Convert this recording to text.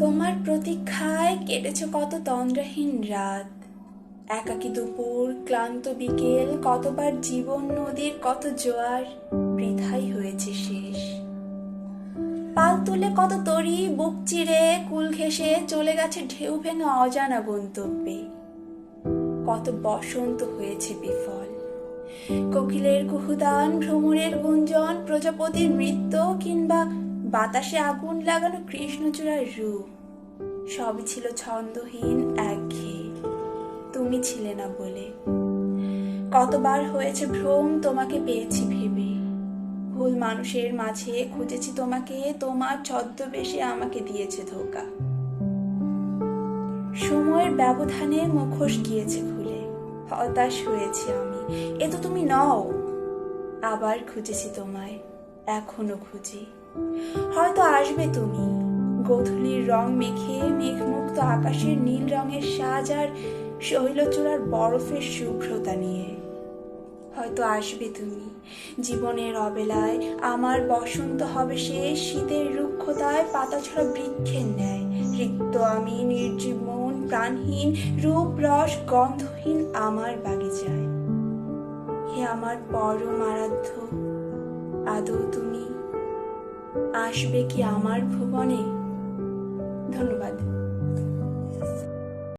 তোমার প্রতীক্ষায় কেটেছে কত তন্দ্রাহীন রাত। একাকী দুপুর, ক্লান্ত বিকেল, কতবার জীবন নদীর কত জোয়ার, বৃথাই হয়েছে শেষ। পাল তুলে কত তরি, বুক চিরে, কুল ঘেসে চলে গেছে ঢেউ ভেঙে অজানা গন্তব্যে। কত বসন্ত হয়েছে বিফল। কোকিলের কুহুদান, ভ্রমণের গুঞ্জন, প্রজাপতির নৃত্য কিংবা বাতাসে আগুন লাগানো কৃষ্ণচূড়ার রূপ। সবই ছিল ছন্দহীন একঘেয়ে। তুমি ছিলে না বলে। কতবার হয়েছে ভ্রম তোমাকে পেয়েছি ভেবে। ভুল মানুষের মাঝে খুঁজেছি তোমাকে, তোমার ছদ্মবেশে আমাকে দিয়েছে ধোকা। সময়ের ব্যবধানে মুখোশ গিয়েছে খুলে হতাশ হয়েছি আমি। এ তো তুমি নও। আবার খুঁজেছি তোমায়। এখনও খুঁজি। হয়তো আসবে তুমি। গোধূলির রং মেখে মেঘমুক্ত আকাশের নীল রঙের সাজ আর শৈলচূড়ার বরফের শুভ্রতা নিয়ে। হয়তো আসবে তুমি। জীবনের অবেলায় আমার বসন্ত হবে সে শীতের রুক্ষতায় পাতাছড়া বৃক্ষের ন্যায়। রিক্ত আমি নির্জীব মন, প্রাণহীন রূপ, রস, গন্ধহীন আমার বাগিচায়। হে আমার পরম আরাধ্য আদৌ তুমি আসবে কি আমার ভুবনে? ধন্যবাদ।